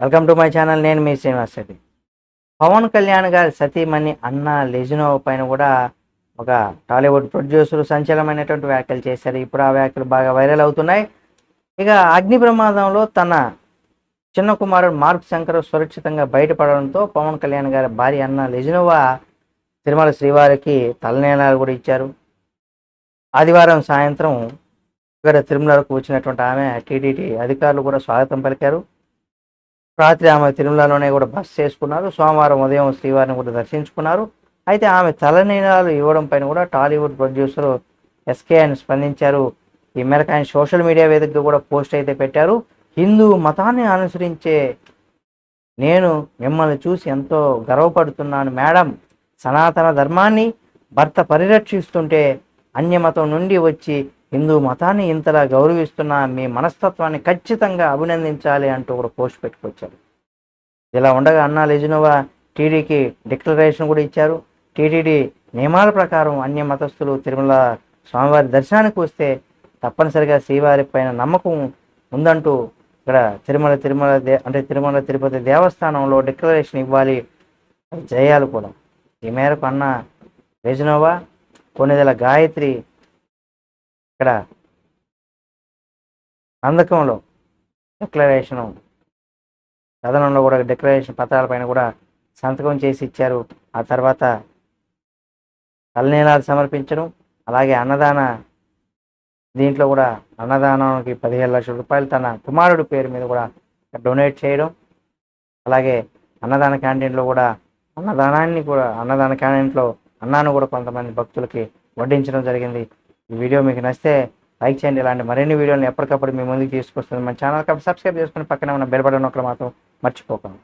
Welcome to my channel నేను మీ శ్రీనివాస్ రెడ్డి. పవన్ కళ్యాణ్ గారి సతీమణి అన్న లెజినో పైన కూడా ఒక టాలీవుడ్ ప్రొడ్యూసర్ సంచలనమైనటువంటి వ్యాఖ్యలు చేశారు. ఇప్పుడు ఆ వ్యాఖ్యలు బాగా వైరల్ అవుతున్నాయి. ఇక అగ్ని ప్రమాదంలో తన చిన్న కుమారుడు మార్క్ శంకర్ సురక్షితంగా బయటపడడంతో పవన్ కళ్యాణ్ గారి భార్య అన్న లెజినోవా తిరుమల శ్రీవారికి తలనేలాలు కూడా ఇచ్చారు. ఆదివారం సాయంత్రం ఇక్కడ తిరుమలకు వచ్చినటువంటి ఆమె టీడీటీ అధికారులు కూడా స్వాగతం పలికారు. రాత్రి ఆమె తిరుమలలోనే కూడా బస్ చేసుకున్నారు. సోమవారం ఉదయం శ్రీవారిని కూడా దర్శించుకున్నారు. అయితే ఆమె తలనీలాలు ఇవ్వడం పైన కూడా టాలీవుడ్ ప్రొడ్యూసర్ ఎస్కే ఆయన స్పందించారు. ఈ మేరకు ఆయన సోషల్ మీడియా వేదికగా కూడా పోస్ట్ అయితే పెట్టారు. హిందూ మతాన్ని అనుసరించే నేను మిమ్మల్ని చూసి ఎంతో గర్వపడుతున్నాను మేడం. సనాతన ధర్మాన్ని భర్త పరిరక్షిస్తుంటే అన్యమతం నుండి వచ్చి హిందూ మతాన్ని ఇంతలా గౌరవిస్తున్న మీ మనస్తత్వాన్ని ఖచ్చితంగా అభినందించాలి అంటూ కూడా పోస్ట్ పెట్టుకొచ్చారు ఇలా ఉండగా అన్నా లెజినోవా టీడీకి డిక్లరేషన్ కూడా ఇచ్చారు. టీటీడీ నియమాల ప్రకారం అన్య మతస్థులు తిరుమల స్వామివారి దర్శనానికి వస్తే తప్పనిసరిగా శ్రీవారి పైన నమ్మకం ఉందంటూ ఇక్కడ తిరుమల తిరుమల దే అంటే తిరుమల తిరుపతి దేవస్థానంలో డిక్లరేషన్ ఇవ్వాలి చేయాలి కూడా. ఈ మేరకు అన్న రెజినోవా కొన్నిదల గాయత్రి ఇక్కడ అందకంలో డిక్లరేషను కథనంలో కూడా డిక్లరేషన్ పత్రాలపైన కూడా సంతకం చేసి ఇచ్చారు. ఆ తర్వాత తలనీలాలు సమర్పించడం అలాగే అన్నదాన దీంట్లో కూడా అన్నదానానికి పదిహేను లక్షల రూపాయలు తన కుమారుడు పేరు మీద కూడా డొనేట్ చేయడం అలాగే అన్నదాన క్యాంటీన్లో కూడా అన్నదానాన్ని కూడా అన్నదాన క్యాంటీన్లో అన్నాను కూడా కొంతమంది భక్తులకి వడ్డించడం జరిగింది. ఈ వీడియో మీకు నచ్చితే లైక్ చేయండి ఇలాంటి మరిన్ని వీడియోలను ఎప్పటికప్పుడు మీ ముందుకు తీసుకొస్తుంది. మన ఛానల్ కాబట్టి సబ్స్క్రైబ్ చేసుకుని పక్కనే ఉన్న బెల్ బటన్ నొక్కలు మాత్రం మర్చిపోకండి.